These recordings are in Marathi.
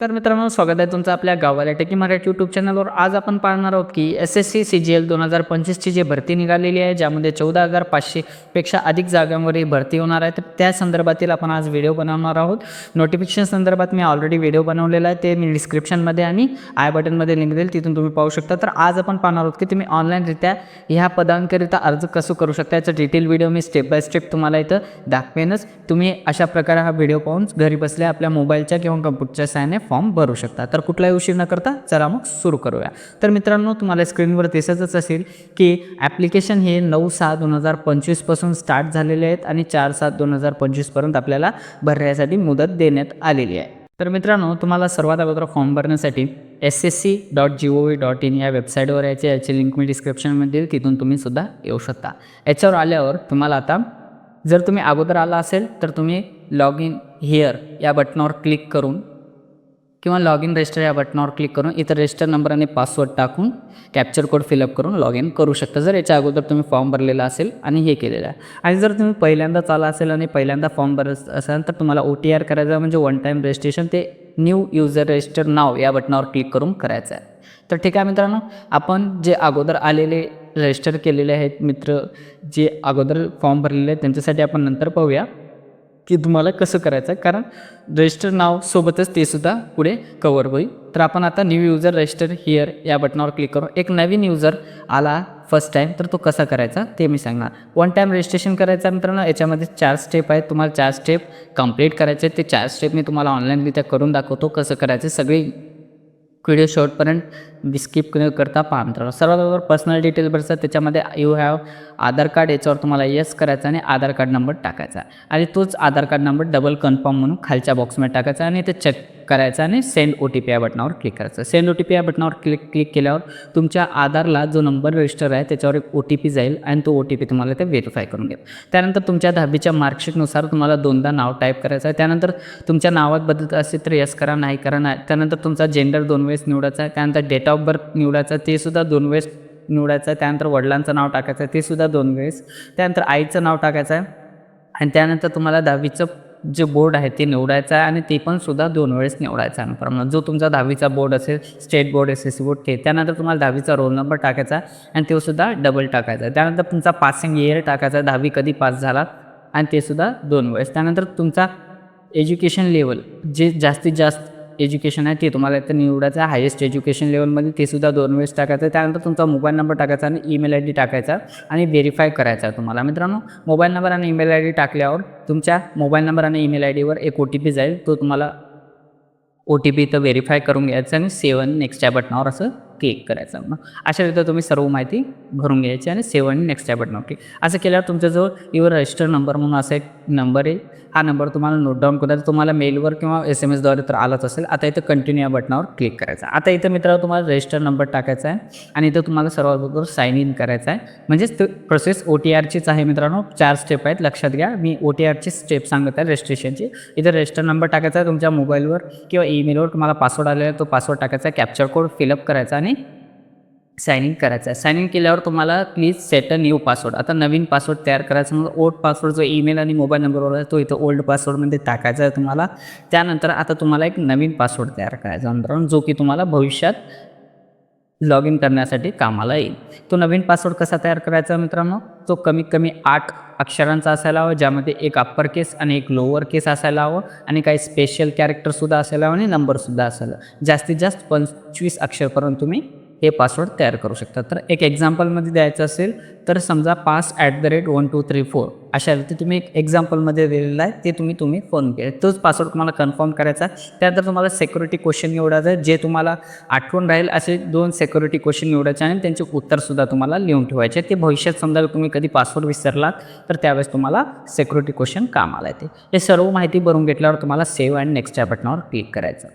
तर मित्रांनो स्वागत आहे तुमचं आपल्या गावाला टेकी मराठी यूट्यूब चॅनलवर आज आपण पाहणार आहोत की S S C C G L दोन हजार पंचवीसची जी भरती निघालेली आहे ज्यामध्ये चौदा हजार पाचशेपेक्षा अधिक जागांवर ही भरती होणार आहे. तर त्या संदर्भातील आपण आज व्हिडिओ बनवणार आहोत. नोटिफिकेशन संदर्भात मी ऑलरेडी व्हिडिओ बनवलेला आहे ते मी डिस्क्रिप्शनमध्ये आणि आय बटनमध्ये लिंक देईल तिथून तुम्ही पाहू शकता. तर आज आपण पाहणार आहोत की तुम्ही ऑनलाईनरित्या ह्या पदांकरिता अर्ज कसं करू शकता याचं डिटेल व्हिडिओ मी स्टेप बाय स्टेप तुम्हाला इथं दाखवेनच. तुम्ही अशा प्रकारे हा व्हिडिओ पाहून घरी बसल्या आपल्या मोबाईलच्या किंवा कम्प्युटरच्या सायने फॉर्म भरू शकता. तर कुठलाही उशीर न करता चला मग सुरू करूया. तर मित्रांनो तुम्हाला स्क्रीनवर दिसतच असेल की ॲप्लिकेशन हे नऊ सहा दोन हजार पंचवीसपासून स्टार्ट झालेले आहेत आणि चार सात दोन हजार पंचवीसपर्यंत आपल्याला भरण्यासाठी मुदत देण्यात आलेली आहे. तर मित्रांनो तुम्हाला सर्वात अगोदर फॉर्म भरण्यासाठी S S C dot G O V dot in या वेबसाईटवर यायचे याची लिंक मी डिस्क्रिप्शनमध्ये देईल. तिथून तुम्ही सुद्धा येऊ शकता. याच्यावर आल्यावर तुम्हाला आता जर तुम्ही अगोदर आला असेल तर तुम्ही लॉग इन हिअर या बटनावर क्लिक करून किंवा लॉग इन रजिस्टर या बटनावर क्लिक करून इथं रजिस्टर नंबर आणि पासवर्ड टाकून कॅप्चर कोड फिलअप करून लॉग इन करू शकता. जर याच्या अगोदर तुम्ही फॉर्म भरलेला असेल आणि हे केलेलं आहे. आणि जर तुम्ही पहिल्यांदाच आला असेल आणि पहिल्यांदा फॉर्म भरत असाल तर तुम्हाला ओ टी आर करायचं म्हणजे वन टाईम रजिस्ट्रेशन ते न्यू युजर रजिस्टर नाव या बटनावर क्लिक करून करायचं आहे. तर ठीक आहे मित्रांनो आपण जे अगोदर आलेले रजिस्टर केलेले आहेत मित्र जे अगोदर फॉर्म भरलेले आहेत त्यांच्यासाठी आपण नंतर पाहूया. की तुम्हाला कसं करायचं आहे? कारण रजिस्टर नाव सोबतच ते सुद्धा पुढे कवर होईल. तर आपण आता न्यू युजर रजिस्टर हिअर या बटनावर क्लिक करू. एक नवीन युजर आला फर्स्ट टाईम तर तो कसा करायचा? ते मी सांगणार. वन टाईम रजिस्ट्रेशन करायचं मित्रांनो. याच्यामध्ये चार स्टेप आहेत. तुम्हाला चार स्टेप कंप्लीट करायचे ते चार स्टेप मी तुम्हाला ऑनलाईनरित्या करून दाखवतो कसं करायचं सगळी व्हिडिओ शॉर्टपर्यंत स्किप करता पहा मित्रांनो. सर्वात बरोबर पर्सनल डिटेल भरायचं त्याच्यामध्ये यू हॅव आधार कार्ड याच्यावर तुम्हाला येस करायचं आणि आधार कार्ड नंबर टाकायचा. आणि तोच Aadhaar card number double confirm म्हणून खालच्या बॉक्समध्ये टाकायचा आणि ते चेक करायचं आणि सेंड ओ टी पी या बटनावर क्लिक करायचं. सेंड ओ टी पी या बटनावर क्लिक क्लिक केल्यावर तुमच्या आधारला जो नंबर रजिस्टर आहे त्याच्यावर एक ओ टी पी जाईल आणि तो ओ टी पी तुम्हाला ते व्हेरीफाय करून घेईल. त्यानंतर तुमच्या दहावीच्या मार्कशीटनुसार तुम्हाला दोनदा नाव टाईप करायचं आहे. त्यानंतर तुमच्या नावात बदलत असेल तर यस करा नाही करा नाही. त्यानंतर तुमचा जेंडर दोन वेळेस निवडायचा आहे. त्यानंतर डेट ऑफ बर्थ निवडायचा ते सुद्धा दोन वेळेस निवडायचं आहे त्यानंतर वडिलांचं नाव टाकायचं आहे ते सुद्धा दोन वेळेस. त्यानंतर आईचं नाव टाकायचं आहे आणि त्यानंतर तुम्हाला दहावीचं जे बोर्ड आहे ते निवडायचं आहे आणि ते पण सुद्धा दोन वेळेस निवडायचं आहे. अनुक्रम जो तुमचा दहावीचा बोर्ड असेल state board S S C board ते. त्यानंतर तुम्हाला दहावीचा रोल नंबर टाकायचा आहे आणि तो सुद्धा डबल टाकायचा आहे. त्यानंतर तुमचा पासिंग इयर टाकायचा आहे दहावी कधी पास झाला आणि ते सुद्धा दोन वेळेस. त्यानंतर तुमचा एज्युकेशन लेवल जे जास्तीत जास्त एज्युकेशन आहे ते तुम्हाला इथं निवडायचं आहे हायेस्ट एज्युकेशन लेवलमध्ये ते सुद्धा दोन वेळेस टाकायचं आहे. त्यानंतर तुमचा मोबाईल नंबर टाकायचा आणि ईमेल आय डी टाकायचा आणि व्हेरीफाय करायचा आहे तुम्हाला. मित्रांनो मोबाईल नंबर आणि ईमेल आय डी टाकल्यावर तुमच्या मोबाईल नंबर आणि ईमेल आय डीवर एक ओ टी पी जाईल. तो तुम्हाला ओ टी पी इथं व्हेरीफाय करून घ्यायचं आणि सेवन नेक्स्ट बटनावर असं क्लिक करायचं मग अशा रीती तुम्ही सर्व माहिती भरून घ्यायची आणि सेवन नेक्स्ट या बटनावर क्लिक असं केल्यावर तुमच्याजवळ युअर रजिस्टर नंबर म्हणून असा एक नंबर आहे. हा नंबर तुम्हाला नोट डाऊन करायचा तुम्हाला मेलवर किंवा एस एम एसद्वारे तर आलाच असेल. आता इथं कंटिन्यू या बटनावर क्लिक करायचं आता इथं मित्रांनो तुम्हाला रजिस्टर नंबर टाकायचा आहे. आणि इथं तुम्हाला सर्वात अगोदर साईन इन करायचं आहे. म्हणजेच प्रोसेस ओ टी आरचीच आहे मित्रांनो. चार स्टेप आहेत. लक्षात घ्या. मी ओ टी आरची स्टेप सांगत आहे रजिस्ट्रेशनची इथं रजिस्टर नंबर टाकायचा आहे तुमच्या मोबाईलवर किंवा ईमेलवर तुम्हाला पासवर्ड आलेला आहे. तो पासवर्ड टाकायचा आहे. कॅप्चर कोड फिलअप करायचा आणि साईन इन करायचं आहे. साईन इन केल्यावर तुम्हाला please set a new password आता नवीन पासवर्ड तयार करायचा मग ओल्ड पासवर्ड जो ईमेल आणि मोबाईल नंबरवर आहे तो इथं ओल्ड पासवर्डमध्ये टाकायचा आहे तुम्हाला. त्यानंतर आता तुम्हाला एक नवीन पासवर्ड तयार करायचा आहे मित्रांनो जो की तुम्हाला भविष्यात लॉग इन करण्यासाठी कामाला येईल. तो नवीन पासवर्ड कसा तयार करायचा मित्रांनो तो कमीत कमी आठ अक्षरांचा असायला हवा ज्यामध्ये एक अप्पर केस आणि एक लोअर केस असायला हवं आणि काही स्पेशल कॅरेक्टरसुद्धा असायला हवं आणि नंबरसुद्धा असायला जास्तीत जास्त पंचवीस अक्षरपर्यंत तुम्ही हे पासवर्ड तयार करू शकता. तर एक एक्झाम्पलमध्ये द्यायचं असेल तर समजा pass at the rate one two three four अशा रीती तुम्ही एक एक्झाम्पलमध्ये दिलेलं आहे ते तुम्ही तुम्ही फोन केले. तोच पासवर्ड तुम्हाला कन्फर्म करायचा आहे. त्यानंतर तुम्हाला सेक्युरिटी क्वेश्चन निवडायचं आहे जे तुम्हाला आठवण राहील असे दोन सेक्युरिटी क्वेश्चन निवडायचे आणि त्यांचे उत्तरसुद्धा तुम्हाला लिहून ठेवायचे. ते भविष्यात समजा तुम्ही कधी पासवर्ड विसरलात तर त्यावेळेस तुम्हाला सेक्युरिटी क्वेश्चन कामाला येते. हे सर्व माहिती भरून घेतल्यावर तुम्हाला सेव्ह अँड नेक्स्ट या बटनावर क्लिक करायचं.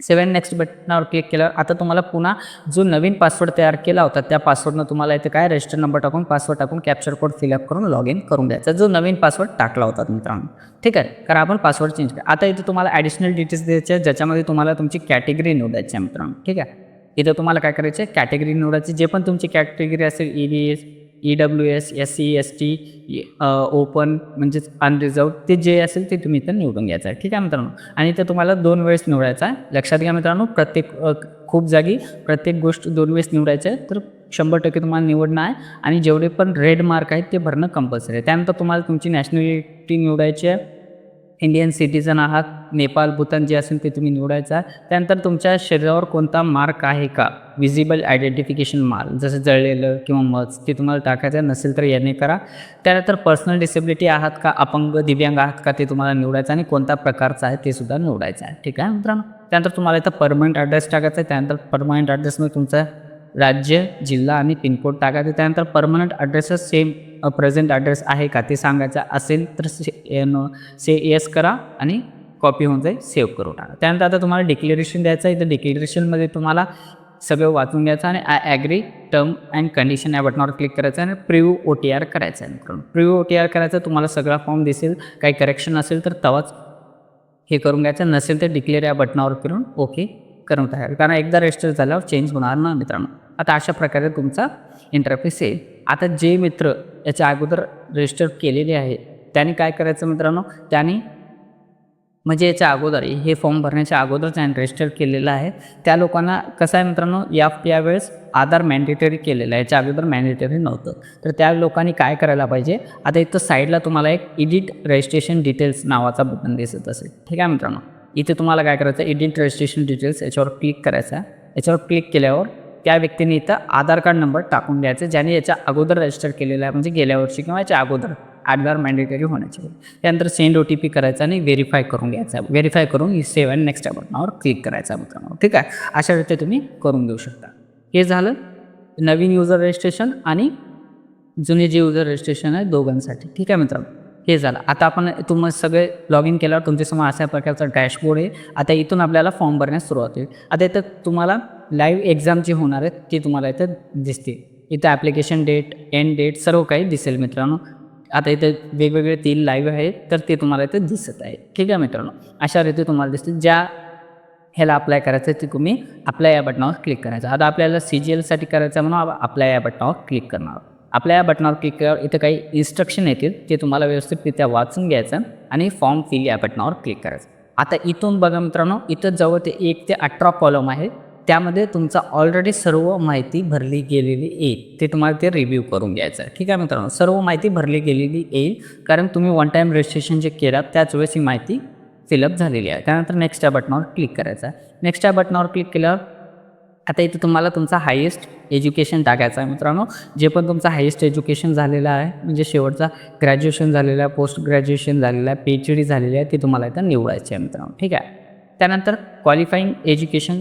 सेवन नेक्स्ट बटनावर क्लिक केल्यावर आता तुम्हाला पुन्हा जो नवीन पासवर्ड तयार केला होता त्या पासवर्डनं तुम्हाला इथे काय रजिस्टर नंबर टाकून पासवर्ड टाकून कॅप्चर कोड फिलअप करून लॉग इन करून द्यायचा. जो नवीन पासवर्ड टाकला होता मित्रांनो. ठीक आहे? कारण आपण पासवर्ड चेंज करा आता इथे तुम्हाला ॲडिशनल डिटेल्स द्यायचे आहे ज्याच्यामध्ये तुम्हाला तुमची कॅटेगरी निवडायची आहे मित्रांनो. ठीक आहे? इथं तुम्हाला काय करायचं आहे कॅटेगरी निवडायची जे पण तुमची कॅटेगरी असेल E B S E W S S C S T open म्हणजेच अनरिझर्व ते जे असेल ते तुम्ही इथं निवडून घ्यायचं आहे. ठीक आहे मित्रांनो? आणि ते तुम्हाला दोन वेळेस निवडायचं आहे. लक्षात घ्या मित्रांनो प्रत्येक खूप जागी प्रत्येक गोष्ट दोन वेळेस निवडायचं आहे. तर शंभर टक्के तुम्हाला निवडणं आहे. आणि जेवढे पण रेड मार्क आहेत ते भरणं कंपल्सरी आहे. त्यानंतर तुम्हाला तुमची नॅशनॅलिटी निवडायची आहे. इंडियन सिटीजन आहात नेपाळ भूतान जे असेल ते तुम्ही निवडायचं आहे. त्यानंतर तुमच्या शरीरावर कोणता मार्क आहे का? विजिबल आयडेंटिफिकेशन माल जसं जळलेलं किंवा मच ते तुम्हाला टाकायचं नसेल तर याने करा. त्यानंतर पर्सनल डिसेबिलिटी आहात का अपंग दिव्यांग आहात का ते तुम्हाला निवडायचं आणि कोणत्या प्रकारचं आहे ते सुद्धा निवडायचं आहे. ठीक आहे मित्रांनो? त्यानंतर तुम्हाला इथं परमनंट ॲड्रेस टाकायचा आहे. त्यानंतर परमनंट ॲड्रेसमध्ये तुमचा राज्य जिल्हा आणि पिनकोड टाकायचं त्यानंतर परमनंट ॲड्रेसच सेम प्रेझेंट ॲड्रेस आहे का ते सांगायचं असेल तर से एन से येस करा आणि कॉपी होऊन जाईल सेव्ह करून टाका. त्यानंतर आता तुम्हाला डिक्लेरेशन द्यायचं आहे. तर डिक्लेरेशनमध्ये तुम्हाला सगळं वाचून घ्यायचं आणि I agree term and condition या बटनावर क्लिक करायचं आणि प्रिव्ह ओ टी आर करायचं आहे मित्रांनो. प्रिव्ह ओ टी आर करायचं तुम्हाला सगळा फॉर्म दिसेल. काही करेक्शन असेल तर तवाच हे करून घ्यायचं. नसेल तर डिक्लेअर या बटनावर करून ओके करून टाकायचं कारण एकदा रजिस्टर झाल्यावर चेंज होणार ना मित्रांनो. आता अशा प्रकारे तुमचा इंटरफेस येईल. आता जे मित्र याच्या अगोदर रजिस्टर केलेले आहे त्याने काय करायचं मित्रांनो? त्यांनी म्हणजे याच्या अगोदर हे फॉर्म भरण्याच्या अगोदर ज्यांनी रजिस्टर केलेलं आहे. त्या लोकांना कसं आहे मित्रांनो या यावेळेस आधार मॅन्डेटरी केलेलं आहे. याच्या अगोदर मॅन्डेटरी नव्हतं. तर त्या लोकांनी काय करायला पाहिजे? आता इथं साईडला तुम्हाला एक इडिट रजिस्ट्रेशन डिटेल्स नावाचा बटन दिसत असेल. ठीक आहे मित्रांनो? इथे तुम्हाला काय करायचं? इडिट रजिस्ट्रेशन डिटेल्स याच्यावर क्लिक करायचं. याच्यावर क्लिक केल्यावर त्या व्यक्तीने इथं आधार कार्ड नंबर टाकून द्यायचं ज्याने याच्या अगोदर रजिस्टर केलेलं आहे. म्हणजे गेल्या वर्षी किंवा याच्या अगोदर. आधार मॅन्डेटरी होण्याच्या वेळी त्यानंतर सेंड ओ टी पी करायचा आणि व्हेरीफाय करून घ्यायचा. व्हेरीफाय करून सेव्ह अँड नेक्स्ट बटनावर क्लिक करायचा मित्रांनो. ठीक आहे? अशा रीती तुम्ही करून घेऊ शकता. हे झालं नवीन युजर रजिस्ट्रेशन आणि जुने जे युजर रजिस्ट्रेशन आहे दोघांसाठी. ठीक आहे मित्रांनो? हे झालं. आता आपण तुम्ही सगळे लॉग इन केल्यावर तुमच्यासमोर अशा प्रकारचा डॅशबोर्ड आहे. आता इथून आपल्याला फॉर्म भरण्यास सुरुवात होईल. आता इथं तुम्हाला लाईव्ह एक्झाम जी होणार आहेत ती तुम्हाला इथं दिसते इथं ॲप्लिकेशन डेट एंड डेट सर्व काही दिसेल मित्रांनो. आता इथे वेगवेगळे तीन लाईव्ह आहेत तर ते तुम्हाला इथं दिसत आहे ठीक आहे मित्रांनो? अशा रीती तुम्हाला दिसतील ज्या ह्याला अप्लाय करायचं आहे ते तुम्ही अप्लाय या बटनावर क्लिक करायचं. आता आपल्याला सी जी एलसाठी करायचं आहे म्हणून अप्लाय या बटनावर क्लिक करणार. आपल्या या बटनावर क्लिक केल्यावर इथं काही इन्स्ट्रक्शन येतील ते तुम्हाला व्यवस्थितरित्या वाचून घ्यायचं आणि फॉर्म फिल या बटनावर क्लिक करायचं. आता इथून बघा मित्रांनो इथं जवळ ते एक ते अठरा कॉलम आहे. त्यामध्ये तुमचा ऑलरेडी सर्व माहिती भरली गेलेली येईल. ते तुम्हाला ते रिव्ह्यू करून घ्यायचं आहे. ठीक आहे मित्रांनो? सर्व माहिती भरली गेलेली येईल. कारण तुम्ही वन टाईम रजिस्ट्रेशन जे केलं त्याच वेळेस ही माहिती फिलअप झालेली आहे. त्यानंतर नेक्स्ट या बटनावर क्लिक करायचं आहे. नेक्स्ट या बटनावर क्लिक केल्यावर आता इथे तुम्हाला तुमचा हायेस्ट एज्युकेशन टाकायचं आहे मित्रांनो. जे पण तुमचं हायेस्ट एज्युकेशन झालेलं आहे म्हणजे शेवटचा ग्रॅज्युएशन झालेलं आहे पोस्ट ग्रॅज्युएशन झालेलं आहे पी एच डी झालेली आहे ते तुम्हाला इथं निवडायची आहे मित्रांनो. ठीक आहे? त्यानंतर क्वालिफाईंग एज्युकेशन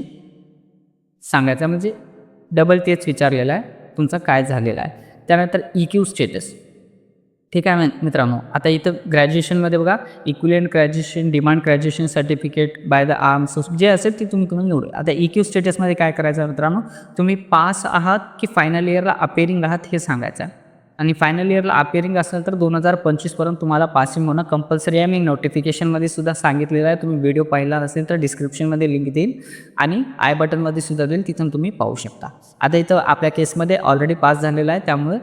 सांगायचं म्हणजे डबल तेच विचारलेलं आहे. तुमचं काय झालेलं आहे? त्यानंतर ई क्यू स्टेटस ठीक आहे मित्रांनो आता इथं ग्रॅज्युएशनमध्ये बघा equivalent graduation demand graduation certificate by the arms जे असेल ते तुम्ही तुम्ही निवडू आता ई क्यू स्टेटसमध्ये काय करायचं मित्रांनो? तुम्ही पास आहात की फायनल इयरला अपेरिंग आहात हे सांगायचं आहे. आणि फायनल इयरला अपेरिंग असेल तर दोन हजार पंचवीसपर्यंत तुम्हाला पासिंग होणं कंपल्सरी आहे. मी नोटिफिकेशनमध्ये सुद्धा सांगितलेलं आहे. तुम्ही व्हिडिओ पाहिला असेल तर डिस्क्रिप्शनमध्ये लिंक देईल आणि आय बटनमध्ये सुद्धा देईल तिथून तुम्ही पाहू शकता. आता इथं आपल्या केसमध्ये ऑलरेडी पास झालेला आहे. त्यामुळे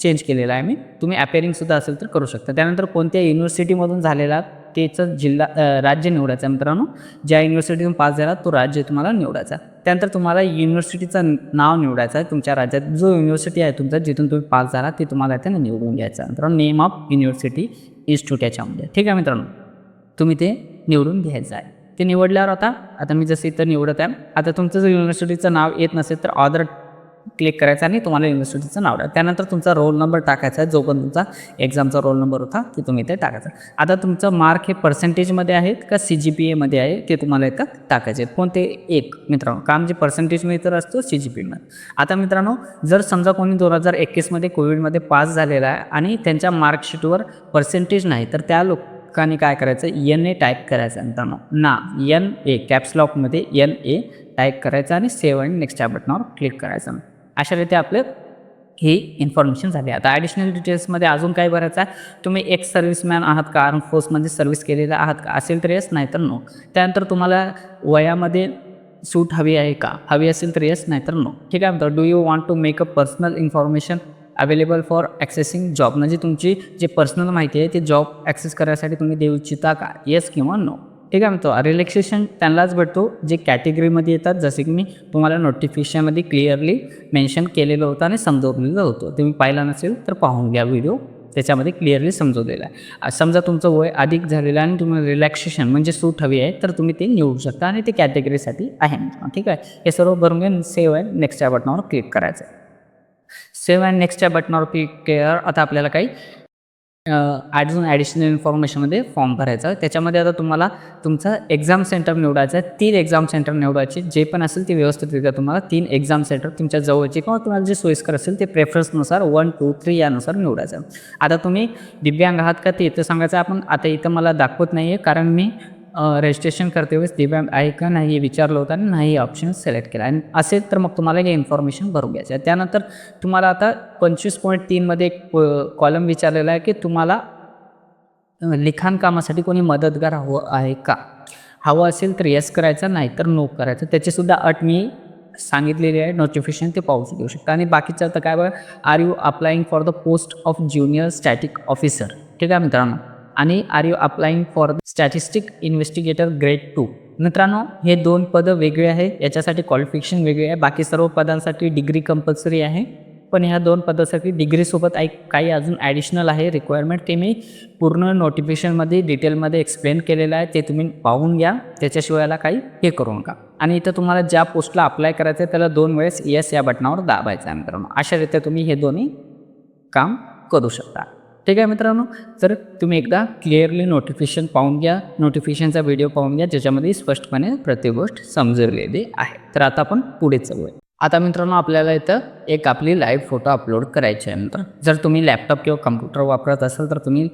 चेंज केलेला आहे मी. तुम्ही अपेअरिंगसुद्धा असेल तर करू शकता. त्यानंतर कोणत्या युनिव्हर्सिटीमधून झालेला त्याचं जिल्हा राज्य निवडायचं आहे मित्रांनो. ज्या युनिव्हर्सिटीतून पास झाला तो राज्य तुम्हाला निवडायचा त्यानंतर तुम्हाला युनिव्हर्सिटीचं नाव निवडायचं आहे तुमच्या राज्यात. जो युनिव्हर्सिटी आहे तुमचा जिथून तुम्ही पास झाला ते तुम्हाला त्यानं निवडून घ्यायचं मित्रांनो नेम ऑफ युनिव्हर्सिटी इन्स्टिट्यूट याच्यामध्ये ठीक आहे मित्रांनो? तुम्ही ते निवडून घ्यायचं आहे. ते निवडल्यावर आता आता मी जसं इथं निवडत आहे आता तुमचं जर युनिव्हर्सिटीचं नाव येत नसेल तर ऑदर क्लिक करायचं आणि तुम्हाला युनिव्हर्सिटीचं नाव द्या. त्यानंतर तुमचा रोल नंबर टाकायचा आहे जो पण तुमचा एक्झामचा रोल नंबर होता ते तुम्ही ते टाकायचा. आता तुमचं मार्क हे पर्सेंटेजमध्ये आहेत का सी जी पी एमध्ये आहे ते तुम्हाला इथं टाकायचे आहेत. कोणते? एक मित्रांनो. काम जे पर्सेंटेजमध्ये तर असतो सी जी पीमध्ये आता मित्रांनो जर समजा कोणी दोन हजार एकवीसमध्ये कोविडमध्ये पास झालेला आहे आणि त्यांच्या मार्कशीटवर पर्सेंटेज नाही तर त्या लोकांनी काय करायचं? एन ए टाईप करायचं मित्रांनो. ना एन ए कॅप्सलॉकमध्ये एन ए टाईप करायचं आणि सेव्ह आणि नेक्स्ट या बटनावर क्लिक करायचं. अशा रीती आपलं ही इन्फॉर्मेशन झाली. आता ॲडिशनल डिटेल्समध्ये अजून काय भरायचं आहे? तुम्ही एक सर्व्हिसमॅन आहात का? आर्म फोर्समध्ये सर्व्हिस केलेला आहात का? असेल तर येस नाही तर नो त्यानंतर तुम्हाला वयामध्ये सूट हवी आहे का? हवी असेल तर येस नाही तर नो ठीक आहे? म्हणतो do you want to make a personal information available for accessing job म्हणजे तुमची जे पर्सनल माहिती आहे ते जॉब ॲक्सेस करायसाठी तुम्ही देऊ इच्छिता का? येस किंवा नो ठीक आहे म्हणतो रिलॅक्सेशन त्यांनाच भेटतो जे कॅटेगरीमध्ये येतात. जसे की मी तुम्हाला नोटिफिकेशनमध्ये क्लिअरली मेन्शन केलेलं होतं आणि समजवलेलं होतं. तुम्ही पाहिला नसेल तर पाहून घ्या व्हिडिओ त्याच्यामध्ये क्लिअरली समजवलेलं आहे. समजा तुमचं वय अधिक झालेलं आहे आणि तुम्हाला रिलॅक्सेशन म्हणजे सूट हवी आहे तर तुम्ही ते निवडू शकता आणि ते कॅटेगरीसाठी आहे. ठीक आहे? हे सर्व भरून घेऊन सेव्ह आहे नेक्स्टच्या बटनावर क्लिक करायचं आहे. सेव्ह अँड नेक्स्टच्या बटनावर क्लिक केल्यावर आता आपल्याला काही अजून ॲडिशनल इन्फॉर्मेशनमध्ये फॉर्म भरायचा. त्याच्यामध्ये आता तुम्हाला तुमचं एक्झाम सेंटर निवडायचं आहे. तीन एक्झाम सेंटर निवडायचे. जे पण असेल ते व्यवस्थितरित्या तुम्हाला तीन एक्झाम सेंटर तुमच्या जवळचे किंवा तुम्हाला जे सोयीस्कर असेल ते प्रेफरन्सनुसार वन टू थ्री यानुसार निवडायचं. आता तुम्ही दिव्यांग आहात का ते इथं सांगायचं आपण आता इथं मला दाखवत नाही आहे कारण मी रजिस्ट्रेशन करते वेळेस दिव्यांग आहे का नाही हे विचारलं होतं आणि नाही ऑप्शन सिलेक्ट केला. आणि असेल तर मग तुम्हाला हे इन्फॉर्मेशन भरून घ्यायचं आहे. त्यानंतर तुम्हाला आता पंचवीस पॉईंट तीनमध्ये एक कॉलम विचारलेला आहे की तुम्हाला लिखाण कामासाठी कोणी मदतगार हवं आहे का? हवं असेल तर येस करायचं नाही तर नो करायचं त्याचीसुद्धा अट मी सांगितलेली आहे. नोटिफिकेशन ते पाहू घेऊ शकता. आणि बाकीचं तर काय बघा are you applying for the post of junior static officer ठीक आहे मित्रांनो. आणि are you applying for the statistic investigator grade two मित्रांनो हे दोन पदं वेगळे आहे याच्यासाठी क्वालिफिकेशन वेगळे आहे. बाकी सर्व पदांसाठी डिग्री कंपल्सरी आहे. पण ह्या दोन पदासाठी डिग्रीसोबत एक काही अजून ॲडिशनल आहे रिक्वायरमेंट ते मी पूर्ण नोटिफिकेशनमध्ये डिटेलमध्ये एक्सप्लेन केलेलं आहे. ते तुम्ही पाहून घ्या. त्याच्याशिवायला काही हे करू नका. आणि इथं तुम्हाला ज्या पोस्टला अप्लाय करायचं आहे त्याला दोन वेळेस येस या बटनावर दाबायचं आहे मित्रांनो. अशा रीत्या तुम्ही हे दोन्ही काम करू शकता. ठीक आहे मित्रांनो? तर तुम्ही एकदा क्लिअरली नोटिफिकेशन पाहून घ्या. नोटिफिकेशनचा व्हिडिओ पाहून घ्या ज्याच्यामध्ये स्पष्टपणे प्रत्येक गोष्ट समजवलेली आहे. तर आता आपण पुढे जाऊया आता मित्रांनो आपल्याला इथं एक आपली लाईव्ह फोटो अपलोड करायची आहे मित्र जर तुम्ही लॅपटॉप किंवा कम्प्युटर वापरत असाल तर तुम्ही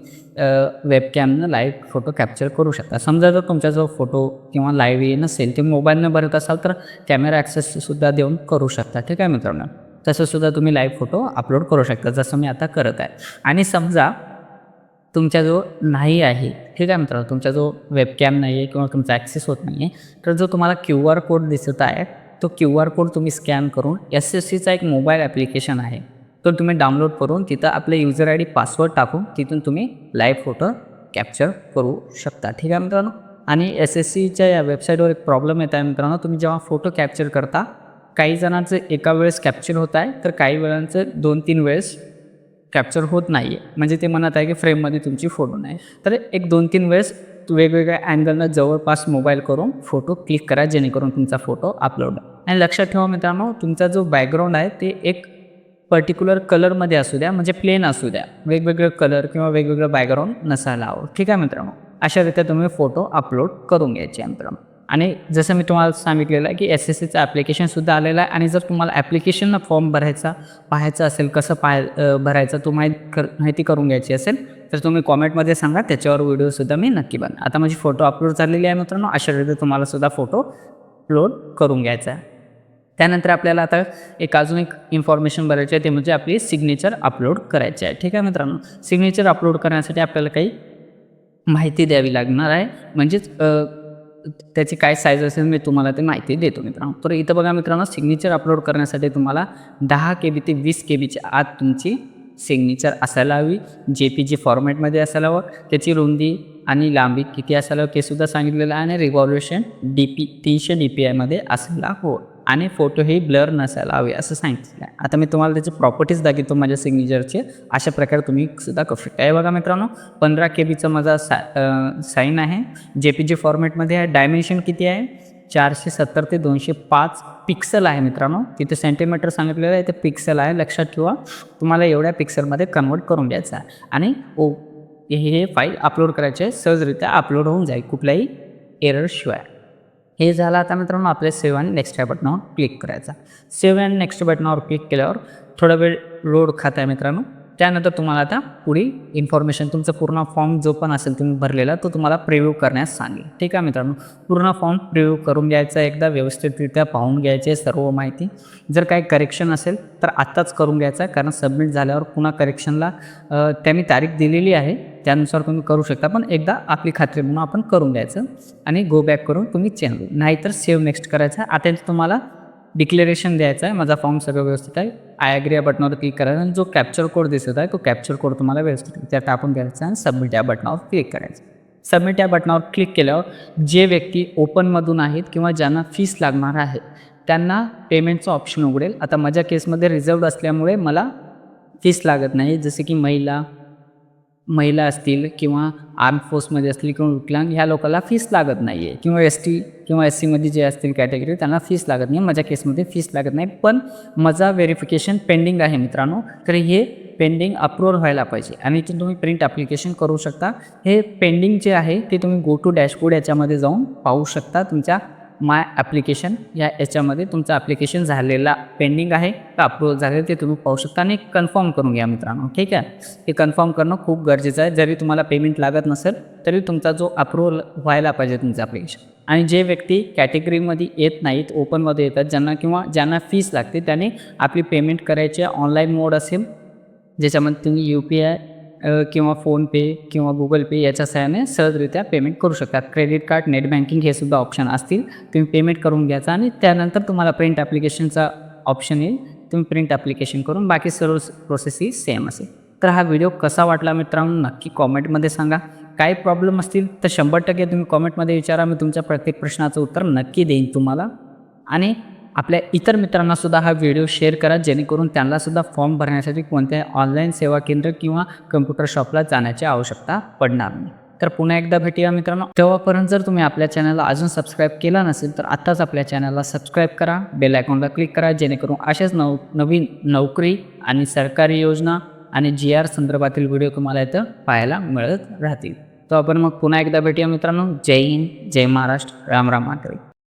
वेबकॅमनं लाईव्ह फोटो कॅप्चर करू शकता. समजा जर तुमच्याजवळ फोटो किंवा लाईव्ह नसेल ते मोबाईलनं भरत असाल तर कॅमेरा ॲक्सेससुद्धा देऊन करू शकता. ठीक आहे मित्रांनो? तसंसुद्धा तुम्ही लाईव्ह फोटो अपलोड करू शकता जसं मी आता करत आहे. आणि समजा तुमच्याजवळ नाही आहे ठीक आहे मित्रांनो तुमच्याजवळ वेबकॅम नाही आहे किंवा तुमचा ॲक्सेस होत नाही आहे तर जो तुम्हाला क्यू आर कोड दिसत आहे तो क्यू आर कोड तुम्ही स्कॅन करून एस एस सीचा एक मोबाईल ॲप्लिकेशन आहे तो तुम्ही डाउनलोड करून तिथं आपले युजर आय डी पासवर्ड टाकून तिथून तुम्ही लाईव्ह फोटो कॅप्चर करू शकता ठीक आहे मित्रांनो? आणि एस एस सीच्या या वेबसाईटवर एक प्रॉब्लेम येत आहे मित्रांनो तुम्ही जेव्हा फोटो कॅप्चर करता काही जणांचं एका वेळेस कॅप्चर होत आहे तर काही वेळांचं दोन तीन वेळेस कॅप्चर होत नाही आहे म्हणजे ते म्हणत आहे की फ्रेममध्ये तुमची फोटो नाही. तर एक दोन तीन वेळेस वेगवेगळ्या अँगलनं जवळपास मोबाईल करून फोटो क्लिक करा जेणेकरून तुमचा फोटो अपलोड आणि लक्षात ठेवा मित्रांनो तुमचा जो बॅकग्राऊंड आहे ते एक पर्टिक्युलर कलरमध्ये असू द्या म्हणजे प्लेन असू द्या. वेगवेगळे कलर किंवा वेगवेगळं बॅकग्राऊंड नसायला हवं. ठीक आहे मित्रांनो? अशा रीत्या तुम्ही फोटो अपलोड करून घ्यायचे मित्रांनो. आणि जसं मी तुम्हाला सांगितलेलं आहे की एस एस सीचं ॲप्लिकेशनसुद्धा आलेलं आहे. आणि जर तुम्हाला ॲप्लिकेशननं फॉर्म भरायचा पाहायचा असेल कसं पाहाय भरायचं तो माहीत कर माहिती करून घ्यायची असेल तर तुम्ही कॉमेंटमध्ये सांगा. त्याच्यावर व्हिडिओसुद्धा मी नक्की बन आता माझी फोटो अपलोड झालेली आहे मित्रांनो. अशा रीती तुम्हालासुद्धा फोटो अपलोड करून घ्यायचा आहे. त्यानंतर आपल्याला आता एक अजून एक इन्फॉर्मेशन भरायची आहे. ते म्हणजे आपली सिग्नेचर अपलोड करायची आहे. ठीक आहे मित्रांनो? सिग्नेचर अपलोड करण्यासाठी आपल्याला काही माहिती द्यावी लागणार आहे. म्हणजेच त्याची काय साईज असेल मी तुम्हाला ते माहिती देतो मित्रांनो. तर इथं बघा मित्रांनो सिग्नेचर अपलोड करण्यासाठी तुम्हाला दहा के बी ते वीस के बीच्या आत तुमची सिग्नेचर असायला हवी. जे पी जी फॉर्मॅटमध्ये असायला हवं. त्याची रुंदी आणि लांबी किती असायला हवं ते सुद्धा सांगितलेलं आहे. आणि रिव्हॉल्युशन डी पी तीनशे डी पी आयमध्ये असायला हवं. आणि फोटो हे ब्लर नसायला हवे असं सांगितलं आहे आता मी तुम्हाला त्याचे प्रॉपर्टीज दाखवतो माझ्या सिग्नेचरचे अशा प्रकारे तुम्ही सुद्धा करू शकता. हे बघा मित्रांनो पंधरा के बीचा माझा सा साईन आहे. जे पी जी फॉर्मॅटमध्ये आहे. डायमेन्शन किती आहे? चारशे सत्तर ते दोनशे पाच पिक्सल आहे मित्रांनो. तिथे सेंटीमीटर सांगितलेलं आहे. ते पिक्सल आहे. लक्षात ठेवा. तुम्हाला एवढ्या पिक्सलमध्ये कन्वर्ट करून द्यायचं आहे. आणि ओ हे हे फाईल अपलोड करायचे सहजरित्या अपलोड होऊन जाईल. कुठल्याही एररशिवाय हे झालं आता मित्रांनो आपल्या सेव्ह आणि नेक्स्ट या बटनावर क्लिक करायचा. सेव्ह अँड नेक्स्ट बटनावर क्लिक केल्यावर थोडा वेळ लोड खात आहे मित्रांनो. त्यानंतर तुम्हाला आता पुढे इन्फॉर्मेशन तुमचा पूर्ण फॉर्म जो पण असेल तुम्ही भरलेला तो तुम्हाला प्रिव्ह्यू करण्यास सांगेल. ठीक आहे मित्रांनो? पूर्ण फॉर्म प्रिव्ह्यू करून घ्यायचा एकदा व्यवस्थितरित्या पाहून घ्यायचे सर्व माहिती. जर काही करेक्शन असेल तर आत्ताच करून घ्यायचा कारण सबमिट झाल्यावर पुन्हा करेक्शनला त्यांनी तारीख दिलेली आहे त्यानुसार तुम्ही करू शकता पण एकदा आपली खात्री म्हणून आपण करून द्यायचं आणि गो बॅक करून तुम्ही चेंज नाहीतर सेव्ह नेक्स्ट करायचं. आता तुम्हाला डिक्लेरेशन द्यायचं आहे. माझा फॉर्म सगळं व्यवस्थित आहे. आय अग्री या बटनावर क्लिक करायचं आणि जो कॅप्चर कोड दिसत आहे तो कॅप्चर कोड तुम्हाला व्यवस्थित त्या टाकून द्यायचा आणि सबमिट या बटनावर क्लिक करायचं. सबमिट या बटनावर क्लिक केल्यावर जे व्यक्ती ओपनमधून आहेत किंवा ज्यांना फीस लागणार आहे त्यांना पेमेंटचं ऑप्शन उघडेल. आता माझ्या केसमध्ये रिझर्व्ह असल्यामुळे मला फीस लागत नाही. जसे की महिला महिला असतील किंवा आर्म फोर्समध्ये असतील किंवा विकलांग ह्या लोकांना फीस लागत नाही आहे किंवा एस टी किंवा एस सीमध्ये जे असतील कॅटेगरी त्यांना फीस लागत नाही माझ्या केसमध्ये फीस लागत नाही पण माझा व्हेरिफिकेशन पेंडिंग आहे मित्रांनो. तर हे पेंडिंग अप्रूव्हल व्हायला पाहिजे. आणि इथून तुम्ही प्रिंट ॲप्लिकेशन करू शकता. हे पेंडिंग जे आहे ते तुम्ही गो टू डॅशबोर्ड याच्यामध्ये जाऊन पाहू शकता. तुमच्या माय ॲप्लिकेशन या याच्यामध्ये तुमचं ॲप्लिकेशन झालेला पेंडिंग आहे का अप्रूव्हल झालेलं ते तुम्ही पाहू शकता आणि कन्फर्म करून घ्या मित्रांनो ठीक आहे? हे कन्फर्म करणं खूप गरजेचं आहे. जरी तुम्हाला पेमेंट लागत नसेल तरी तुमचा जो अप्रूव्हल व्हायला पाहिजे तुमचं ॲप्लिकेशन आणि जे व्यक्ती कॅटेगरीमध्ये येत नाहीत ओपनमध्ये येतात ज्यांना किंवा ज्यांना फीस लागते त्याने आपली पेमेंट करायची ऑनलाईन मोड असेल ज्याच्यामध्ये तुम्ही यू पी आय किंवा फोनपे किंवा गुगल पे याच्या सहाय्याने सहजरित्या पेमेंट करू शकतात. क्रेडिट कार्ड नेट बँकिंग हे सुद्धा ऑप्शन असतील. तुम्ही पेमेंट करून घ्यायचा आणि त्यानंतर तुम्हाला प्रिंट ॲप्लिकेशनचा ऑप्शन येईल. तुम्ही प्रिंट ॲप्लिकेशन करून बाकी सर्व प्रोसेस ही सेम असेल. तर हा व्हिडिओ कसा वाटला मित्रांनो नक्की कॉमेंटमध्ये सांगा. काय प्रॉब्लेम असतील तर शंभर टक्के तुम्ही कॉमेंटमध्ये विचारा. मी तुमच्या प्रत्येक प्रश्नाचं उत्तर नक्की देईन तुम्हाला. आणि आपल्या इतर मित्रांनासुद्धा हा व्हिडिओ शेअर करा जेणेकरून त्यांनासुद्धा फॉर्म भरण्यासाठी कोणत्याही ऑनलाईन सेवा केंद्र किंवा कम्प्युटर शॉपला जाण्याची आवश्यकता पडणार नाही. तर पुन्हा एकदा भेटूया मित्रांनो. तेव्हापर्यंत जर तुम्ही आपल्या चॅनलला अजून सबस्क्राईब केला नसेल तर आत्ताच आपल्या चॅनलला सबस्क्राईब करा. बेल आयकॉनला क्लिक करा जेणेकरून अशाच नव नवीन नोकरी आणि सरकारी योजना आणि जी आर संदर्भातील व्हिडिओ तुम्हाला इथं पाहायला मिळत राहतील. तर आपण मग पुन्हा एकदा भेटूया मित्रांनो. जय हिंद जय महाराष्ट्र. राम राम मातरी